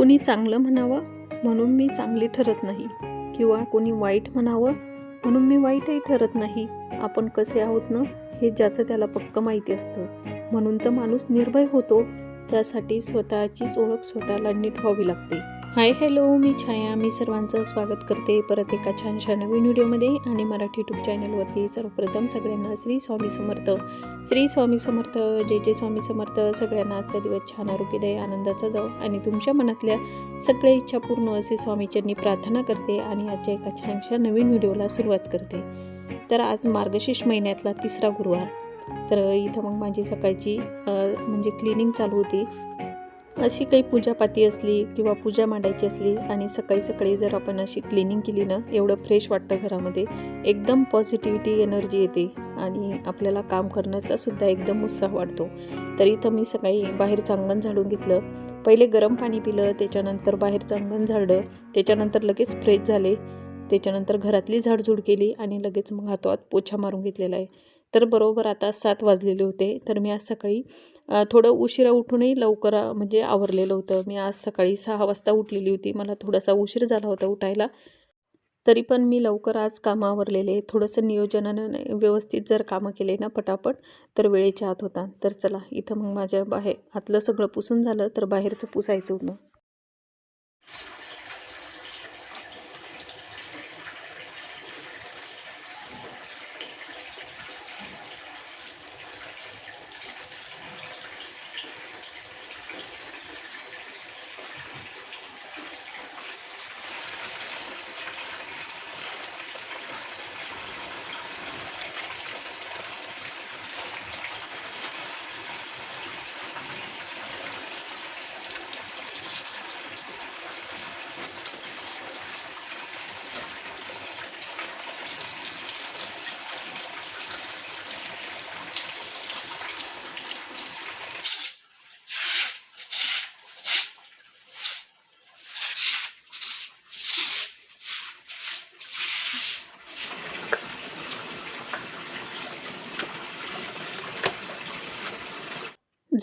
कोणी चांगलं म्हणावं म्हणून मी चांगली ठरत नाही. किंवा कोणी वाईट म्हणावं म्हणून मी वाईटही ठरत नाही. आपण कसे आहोत ना हे ज्याचं त्याला पक्क माहिती असतं. म्हणून तर माणूस निर्भय होतो. त्यासाठी स्वतःचीच ओळख स्वतःला नीट व्हावी लागते. हाय हॅलो मी छाया. मी सर्वांचं स्वागत करते परत एका छानशा नवीन व्हिडिओमध्ये आणि मराठी यूट्यूब चॅनलवरती सर्वप्रथम सगळ्यांना श्री स्वामी समर्थ. श्री स्वामी समर्थ जे जे स्वामी समर्थ. सगळ्यांना आजचा दिवस छान आरोग्यदायी आनंदाचा जाऊ आणि तुमच्या मनातल्या सगळ्या इच्छा पूर्ण असे स्वामीच्यांनी प्रार्थना करते आणि आजच्या एका छानशा नवीन व्हिडिओला सुरुवात करते. तर आज मार्गशीर्ष महिन्यातला तिसरा गुरुवार. तर इथं मग माझी सकाळची म्हणजे क्लिनिंग चालू होती. अशी काही पूजापाती असली किंवा पूजा मांडायची असली आणि सकाळी सकाळी जर आपण अशी क्लिनिंग केली ना एवढं फ्रेश वाटतं घरामध्ये एकदम पॉझिटिव्हिटी एनर्जी येते आणि आपल्याला काम करण्याचा सुद्धा एकदम उत्साह वाढतो. तर इथं मी सकाळी बाहेरचं अंगण झाडून घेतलं. पहिले गरम पाणी पिलं त्याच्यानंतर बाहेरचं अंगण झाडलं त्याच्यानंतर लगेच फ्रेश झाले त्याच्यानंतर घरातली झाडझूड केली आणि लगेच मग हातोहात पोछा मारून घेतलेला आहे. तर बरोबर आता सात वाजलेले होते. तर मी आज सकाळी थोडं उशिरा उठूनही लवकर म्हणजे आवरलेलं होतं. मी आज सकाळी सहा वाजता उठलेली होती. मला थोडासा उशीर झाला होता उठायला. तरी पण मी लवकर आज कामं आवरलेले. थोडंसं नियोजनानं व्यवस्थित जर कामं केले ना पटापट तर वेळेच्या आत होता. तर चला इथं मग माझ्या बाहेर आतलं सगळं पुसून झालं तर बाहेरचं पुसायचं होतं.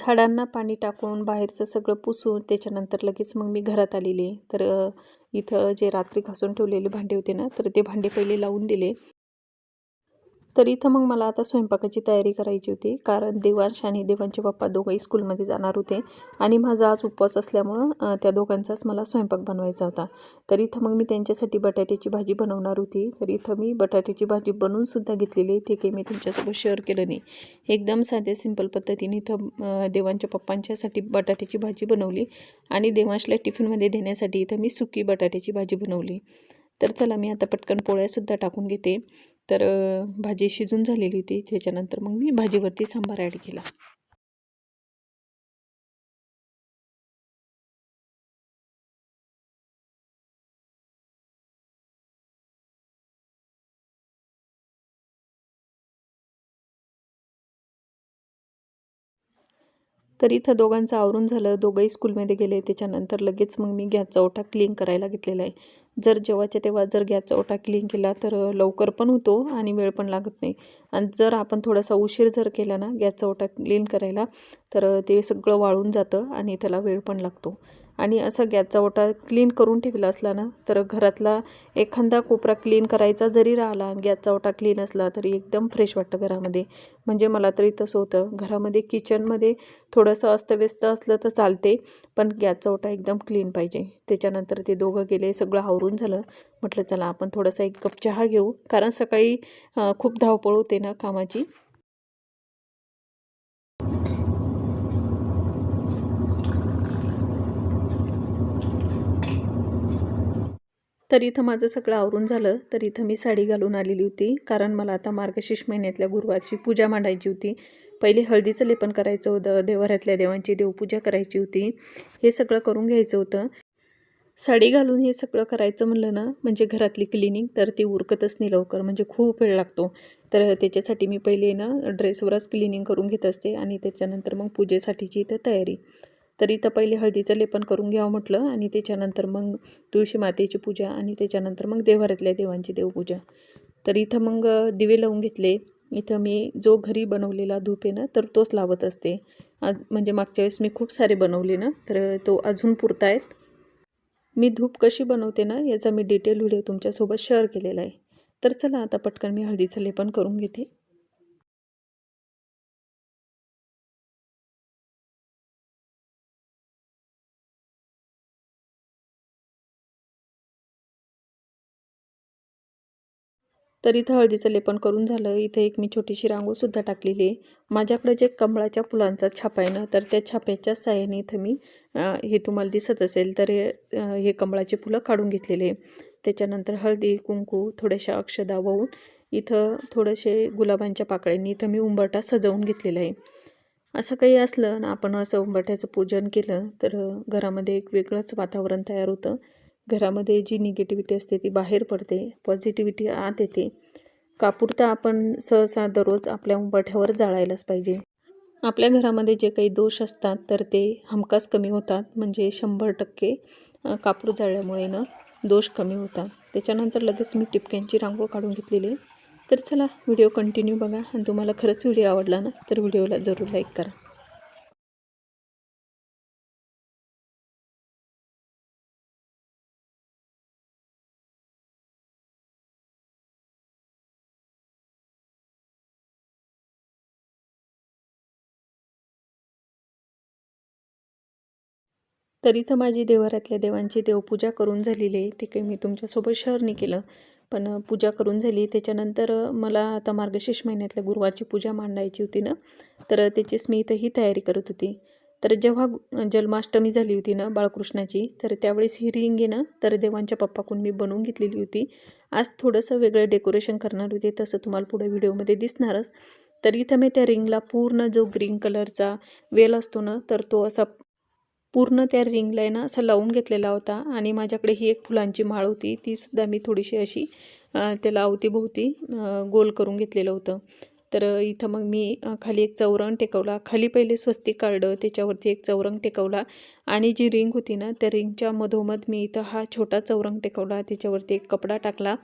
झाडांना पाणी टाकून बाहेरचं सगळं पुसून त्याच्यानंतर लगेच मग मी घरात आलेले. तर इथं जे रात्री घासून ठेवलेले भांडे होते ना तर ते भांडे पहिले लावून दिले. तर इथं मग मला आता स्वयंपाकाची तयारी करायची होती. कारण देवांश आणि देवांचे पप्पा दोघंही स्कूलमध्ये जाणार होते. आणि माझा आज उपवास असल्यामुळं त्या दोघांचाच मला स्वयंपाक बनवायचा होता. तर इथं मग मी त्यांच्यासाठी बटाट्याची भाजी बनवणार होती. तर इथं मी बटाट्याची भाजी बनवूनसुद्धा घेतलेली ते काही मी तुमच्यासोबत शेअर केलं नाही. एकदम साध्या सिंपल पद्धतीने इथं देवांच्या पप्पांच्यासाठी बटाट्याची भाजी बनवली. आणि देवांशला टिफिनमध्ये देण्यासाठी इथं मी सुकी बटाट्याची भाजी बनवली. तर चला मी आता पटकन पोळ्यासुद्धा टाकून घेते. तर भाजी शिजून झालेली होती. त्याच्यानंतर मग मी भाजीवरती सांबार ॲड केला. तर इथं दोघांचं आवरून झालं. दोघंही स्कूलमध्ये गेले. त्याच्यानंतर लगेच मग मी गॅसचा ओटा क्लीन करायला घेतलेला आहे. जर जेव्हाच्या तेव्हा जर गॅसचा ओटा क्लीन केला तर लवकर पण होतो आणि वेळ पण लागत नाही. आणि जर आपण थोडासा उशीर जर केला ना गॅसचा ओटा क्लीन करायला तर ते सगळं वाळून जातं आणि त्याला वेळ पण लागतो. आणि असं गॅसचा ओटा क्लीन करून ठेवला असला ना तर घरातला एखादा कोपरा क्लीन करायचा जरी राहिला गॅसचा ओटा क्लीन असला तरी एकदम फ्रेश वाटतं घरामध्ये. म्हणजे मला तरी तसं होतं. घरामध्ये किचनमध्ये थोडंसं अस्तव्यस्त असलं तर चालते पण गॅसचा ओटा एकदम क्लीन पाहिजे. त्याच्यानंतर ते दोघं गेले सगळं आवरून झालं. म्हटलं चला आपण थोडासा एक कप चहा घेऊ. कारण सकाळी खूप धावपळ होते ना कामाची. तर इथं माझं सगळं आवरून झालं तर इथं मी साडी घालून आलेली होती कारण मला आता मार्गशीर्ष महिन्यातल्या गुरुवारची पूजा मांडायची होती. पहिले हळदीचं लेपन करायचं होतं देवघरातल्या देवांची देवपूजा करायची होती हे सगळं करून घ्यायचं होतं. साडी घालून हे सगळं करायचं म्हणलं ना म्हणजे घरातली क्लिनिंग तर ती उरकतच नाही लवकर म्हणजे खूप वेळ लागतो. तर त्याच्यासाठी मी पहिले ना ड्रेसवरच क्लिनिंग करून घेत असते आणि त्याच्यानंतर मग पूजेसाठीची इथं तयारी. तर इथं पहिले हळदीचं लेपन करून घ्यावं म्हटलं आणि त्याच्यानंतर मग तुळशी मातेची पूजा आणि त्याच्यानंतर मग देवाऱ्यातल्या देवांची देवपूजा. तर इथं मग दिवे लावून घेतले. इथं मी जो घरी बनवलेला धूप आहे ना तर तोच लावत असते. आज म्हणजे मागच्या वेळेस मी खूप सारे बनवले ना तर तो अजून पुरता आहेत मी धूप कशी बनवते ना याचा मी डिटेल व्हिडिओ तुमच्यासोबत शेअर केलेला आहे. तर चला आता पटकन मी हळदीचं लेपन करून घेते. तर इथं हळदीचं लेपन करून झालं. इथं एक मी छोटीशी रांगोळसुद्धा टाकलेली आहे. माझ्याकडे जे कमळाच्या फुलांचा छापा आहे ना तर त्या छाप्याच्या साह्याने इथं मी हे तुम्हाला दिसत असेल तर हे कमळाचे फुलं काढून घेतलेले त्याच्यानंतर हळदी कुंकू थोड्याशा अक्षदा वाहून इथं थोडेसे गुलाबांच्या पाकळ्यांनी इथं मी उंबरटा सजवून घेतलेला आहे. असं काही असलं ना आपण असं उंबरट्याचं पूजन केलं तर घरामध्ये एक वेगळंच वातावरण तयार होतं. घरामध्ये जी निगेटिव्हिटी असते ती बाहेर पडते पॉझिटिव्हिटी आत येते. कापूर तर आपण सहसा दररोज आपल्या उंबाठ्यावर जाळायलाच पाहिजे. आपल्या घरामध्ये जे काही दोष असतात तर ते हमखास कमी होतात. म्हणजे शंभर टक्के कापूर जाळल्यामुळे ना दोष कमी होतात. त्याच्यानंतर लगेच मी टिपक्यांची रांगोळ काढून घेतलेली. तर चला व्हिडिओ कंटिन्यू बघा. आणि तुम्हाला खरंच व्हिडिओ आवडला ना तर व्हिडिओला जरूर लाईक करा. तर इथं माझी देवारातल्या देवांची देवपूजा करून झालेली आहे. ते काही मी तुमच्यासोबत शेअर नाही केलं. पण पूजा करून झाली. त्याच्यानंतर मला आता मार्गशीर्ष महिन्यातल्या गुरुवारची पूजा मांडायची होती ना तर त्याचीच मी इथं ही तयारी करत होती. तर जेव्हा जन्माष्टमी झाली होती ना बाळकृष्णाची तर त्यावेळेस ही रिंग आहे ना तर देवांच्या पप्पाकडून मी बनवून घेतलेली होती. आज थोडंसं वेगळं डेकोरेशन करणार होते तसं तुम्हाला पुढे व्हिडिओमध्ये दिसणारच. तर इथं मी त्या रिंगला पूर्ण जो ग्रीन कलरचा वेल असतो ना तर तो असा पूर्ण त्या रिंगला आहे ना असं लावून घेतलेला होता आणि माझ्याकडे ही एक फुलांची माळ होती. तीसुद्धा मी थोडीशी अशी त्याला अवतीभोवती गोल करून घेतलेलं होतं. तर इथं मग मी खाली एक चौरंग टेकवला. खाली पहिले स्वस्तिक काढलं त्याच्यावरती एक चौरंग टेकवला आणि जी रिंग होती ना त्या रिंगच्या मधोमध मी इथं हा छोटा चौरंग टेकवला. त्याच्यावरती एक कपडा टाकला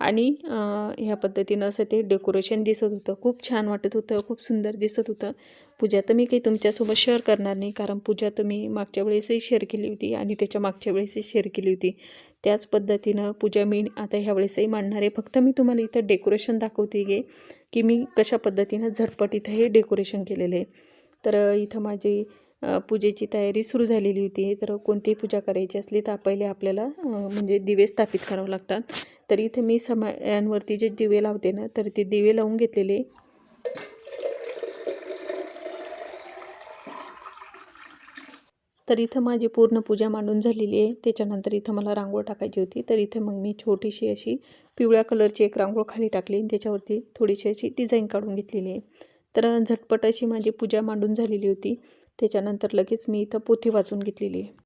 आणि ह्या पद्धतीनं असं ते डेकोरेशन दिसत होतं. खूप छान वाटत होतं खूप सुंदर दिसत होतं. पूजा तर मी काही तुमच्यासोबत शेअर करणार नाही कारण पूजा तर मी मागच्या वेळेसही शेअर केली होती आणि त्याच्या मागच्या वेळेसही शेअर केली होती. त्याच पद्धतीनं पूजा मी आता ह्या वेळेसही मांडणार आहे. फक्त मी तुम्हाला इथं डेकोरेशन दाखवते गे की मी कशा पद्धतीनं झटपट इथं हे डेकोरेशन केलेलं आहे. तर इथं माझी पूजेची तयारी सुरू झालेली होती. तर कोणतीही पूजा करायची असली तर पहिले आपल्याला म्हणजे दिवे स्थापित करावं लागतात. तर इथे मी समयांवरती जे दिवे लावते ना तर ते दिवे लावून घेतलेले. तर इथं माझी पूर्ण पूजा मांडून झालेली आहे. त्याच्यानंतर इथं मला रांगोळ टाकायची होती. तर इथं मग मी छोटीशी अशी पिवळ्या कलरची एक रांगोळ खाली टाकली आणि त्याच्यावरती थोडीशी अशी डिझाईन काढून घेतलेली आहे. तर झटपट अशी माझी पूजा मांडून झालेली होती. त्याच्यानंतर लगेच मी इथं पोथी वाचून घेतलेली आहे.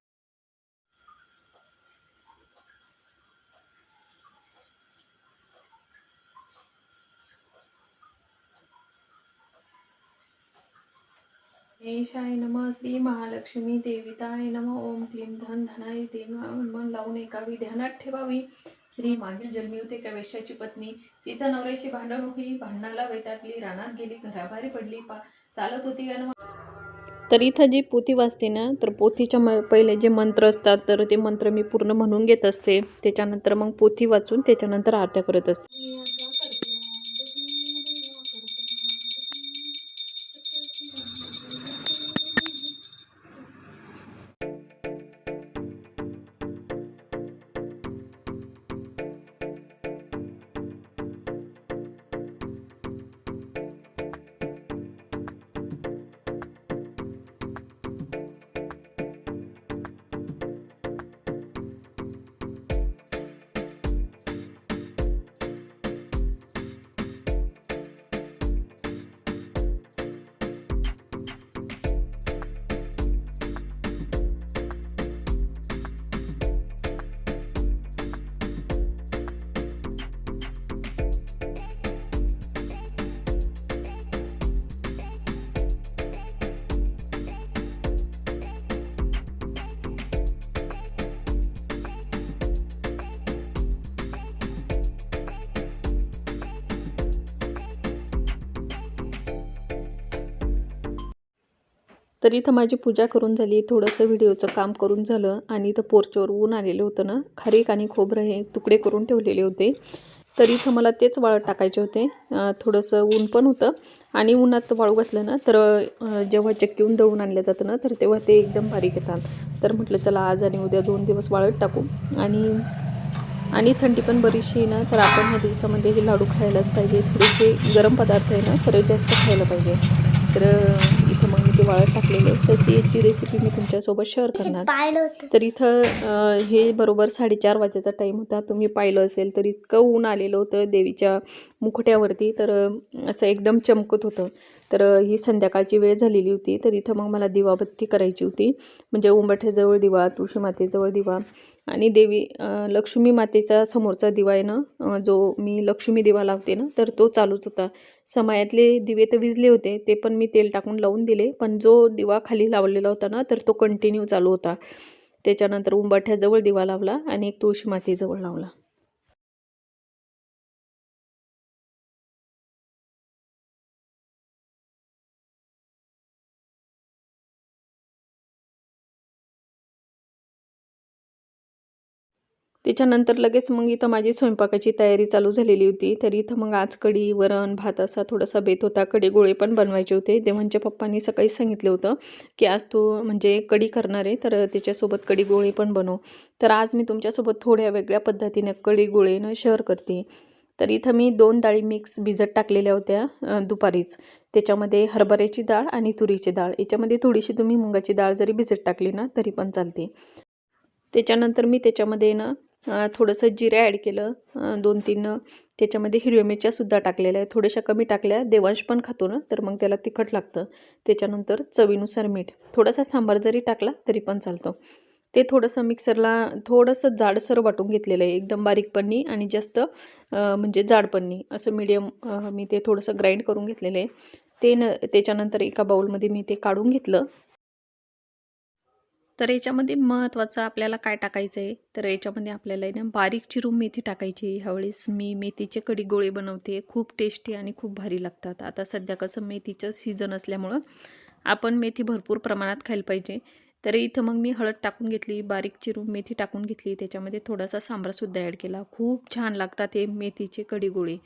गणेशाय नम श्री महालक्ष्मी देविताय नम। ओम क्लीम धन धनाय देवा मन लावून एका ध्यानात ठेवावी। श्री मागील जन्मी होते एका वेश्याची पत्नी. तिचा नवऱ्याशी भांडण होई भांडणाला वैतागली रानात गेली घराबाहेर पडली पा चालत होती तर इथं जी पोथी वाचते ना तर पोथीच्या म पहिले जे मंत्र असतात तर ते मंत्र मी पूर्ण म्हणून घेत असते. त्याच्यानंतर मग पोथी वाचून त्याच्यानंतर आरत्या करत असते. तर इथं माझी पूजा करून झाली थोडंसं व्हिडिओचं काम करून झालं आणि इथं पोर्चवर ऊन आलेलं होतं ना खारीक आणि खोबरं हे तुकडे करून ठेवलेले होते. तर इथं मला तेच वाळत टाकायचे होते. थोडंसं ऊन पण होतं आणि उन्हात वाळू घातलं ना तर जेव्हा जेव्हा चक्कीहून दळून आणलं जातं ना तर तेव्हा ते एकदम बारीक येतात. तर म्हटलं चला आज आणि उद्या दोन दिवस वाळत टाकू. आणि आणि थंडी पण बरीचशी आहे ना तर आपण ह्या दिवसामध्ये हे लाडू खायलाच पाहिजे. थोडेसे गरम पदार्थ आहे ना तर जास्त खायला पाहिजे. तर मी ते वाळत टाकलेले तशी याची रेसिपी मी तुमच्यासोबत शेअर करणार. तर इथं हे बरोबर साडेचार वाजेचा टाईम होता. तुम्ही पाहिलं असेल तर इतकं ऊन आलेलं होतं देवीच्या मुखट्यावरती. तर असं एकदम चमकत होतं. तर ही संध्याकाळची वेळ झालेली होती तर इथं मग मला दिवाबत्ती करायची होती. म्हणजे उंबठ्याजवळ दिवा तुळशी मातेजवळ दिवा आणि देवी लक्ष्मी मातेचा समोरचा दिवा आहे ना जो मी लक्ष्मी दिवा लावते ना तर तो चालूच होता. समयातले दिवे तर विजले होते ते पण मी तेल टाकून लावून दिले पण जो दिवा खाली लावलेला होता ना तर तो कंटिन्यू चालू होता. त्याच्यानंतर उंबाठ्याजवळ दिवा लावला आणि एक तुळशी मातेजवळ लावला. त्याच्यानंतर लगेच मग इथं माझी स्वयंपाकाची तयारी चालू झालेली होती. तर इथं मग आज कढी वरण भात असा थोडासा बेत होता. कढी गोळे पण बनवायचे होते. देवांच्या पप्पांनी सकाळी सांगितलं होतं की आज तू म्हणजे कढी करणार आहे तर त्याच्यासोबत कढी गोळे पण बनव. तर आज मी तुमच्यासोबत थोड्या वेगळ्या पद्धतीनं कढी गोळेनं शेअर करते. तर इथं मी दोन डाळी मिक्स भिजत टाकलेल्या होत्या दुपारीच. त्याच्यामध्ये हरभऱ्याची डाळ आणि तुरीची डाळ. याच्यामध्ये थोडीशी तुम्ही मुगाची डाळ जरी भिजत टाकली ना तरी पण चालते. त्याच्यानंतर मी त्याच्यामध्ये ना थोडंसं जिरे ॲड केलं. दोन तीन त्याच्यामध्ये हिरव्या मिरच्यासुद्धा टाकलेल्या आहेत. थोड्याशा कमी टाकल्या. देवांश पण खातो ना तर मग त्याला तिखट लागतं. त्याच्यानंतर चवीनुसार मीठ. थोडासा सांबार जरी टाकला तरी पण चालतं. ते थोडंसं मिक्सरला थोडंसं जाडसर वाटून घेतलेलं आहे. एकदम बारीक पन्नी आणि जास्त म्हणजे जाड पन्नी. असं मिडियम मी ते थोडंसं ग्राइंड करून घेतलेलं आहे. ते न त्याच्यानंतर एका बाऊलमध्ये मी ते काढून घेतलं. तर याच्यामध्ये महत्त्वाचं आपल्याला काय टाकायचं आहे? तर याच्यामध्ये आपल्याला आहे ना बारीक चिरून मेथी टाकायची. ह्यावेळेस मी मेथीचे कडी गोळे बनवते. खूप टेस्टी आणि खूप भारी लागतात. आता सध्या कसं मेथीचं सीझन असल्यामुळं आपण मेथी भरपूर प्रमाणात खायला पाहिजे. तर इथं मग मी हळद टाकून घेतली बारीक चिरून मेथी टाकून घेतली. त्याच्यामध्ये थोडासा सांबारसुद्धा ॲड केला. खूप छान लागतात हे मेथीचे कडी गोळे.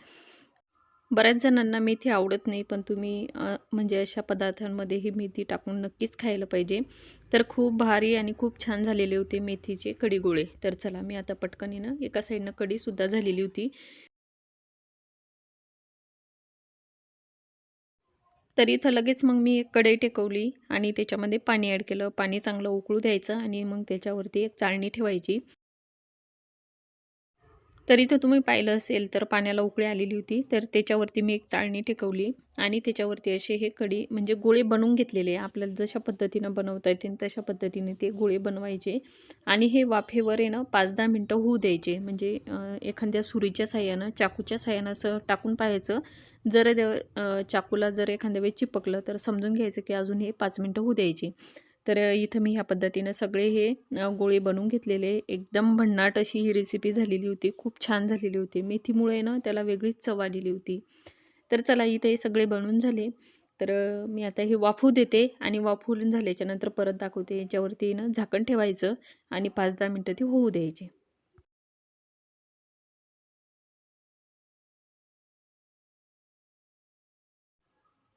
बऱ्याच जणांना मेथी आवडत नाही पण तुम्ही म्हणजे अशा पदार्थांमध्ये ही मेथी टाकून नक्कीच खायला पाहिजे. तर खूप भारी आणि खूप छान झालेले होते मेथीचे कडीगोळे तर चला मी आता पटकन एका साईडनं कढीसुद्धा झालेली होती. तर इथं लगेच मग मी एक कढई टेकवली आणि त्याच्यामध्ये पाणी ॲड केलं. पाणी चांगलं उकळू द्यायचं आणि मग त्याच्यावरती एक चाळणी ठेवायची. तर इथं तुम्ही पाहिलं असेल तर पाण्याला उकळी आलेली होती. तर त्याच्यावरती मी एक चाळणी टेकवली आणि त्याच्यावरती असे हे कडी म्हणजे गोळे बनवून घेतलेले आपल्याला जशा पद्धतीनं बनवता येतील तशा पद्धतीने ते गोळे बनवायचे. आणि हे वाफेवर आहे ना पाच दहा मिनटं होऊ द्यायचे. म्हणजे एखाद्या सुरीच्या साह्यानं चाकूच्या साह्यानं असं टाकून पाहायचं. जर देव चाकूला जर एखाद्या वेळेस चिपकलं तर समजून घ्यायचं की अजून हे पाच मिनटं होऊ द्यायचे. तर इथं मी ह्या पद्धतीनं सगळे हे गोळे बनवून घेतलेले. एकदम भन्नाट अशी ही रेसिपी झालेली होती. खूप छान झालेली होती. मेथीमुळे ना त्याला वेगळीच चव आलेली होती. तर चला इथे हे सगळे बनवून झाले. तर मी आता हे वाफू देते आणि वाफवून झाल्याच्यानंतर परत दाखवते. याच्यावरती ना झाकण ठेवायचं आणि पाच दहा मिनटं ती होऊ द्यायची.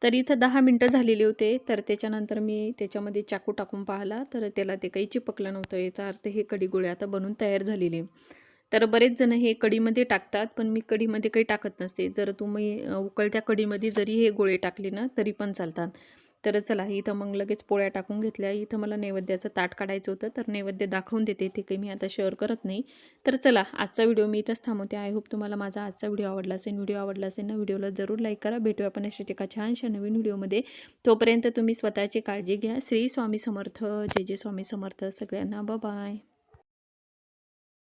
तर इथं दहा मिनटं झालेली होते तर त्याच्यानंतर मी त्याच्यामध्ये चाकू टाकून पाहिला तर त्याला ते काही चिपकलं नव्हतं. याचा अर्थ हे कडी गोळे आता बनून तयार झालेले. तर बरेच जण हे कढीमध्ये टाकतात पण मी कढीमध्ये काही टाकत नसते. जर तुम्ही उकळत्या कढीमध्ये जरी हे गोळे टाकले ना तरी पण चालतात. तर चला इथं मग लगेच पोळ्या टाकून घेतल्या. इथं मला नैवेद्याचं ताट काढायचं होतं तर नैवेद्य दाखवून देते. ते काही मी आता शेअर करत नाही. तर चला आजचा व्हिडिओ मी इथंच थांबवते. आय होप तुम्हाला माझा आजचा व्हिडिओ आवडला असेल. व्हिडिओ आवडला असेल ना व्हिडिओला जरूर लाईक करा. भेटूया आपण अशा एका छानशा नवीन व्हिडिओमध्ये तोपर्यंत तुम्ही स्वतःची काळजी घ्या. श्री स्वामी समर्थ. जय जय स्वामी समर्थ. सगळ्यांना बाय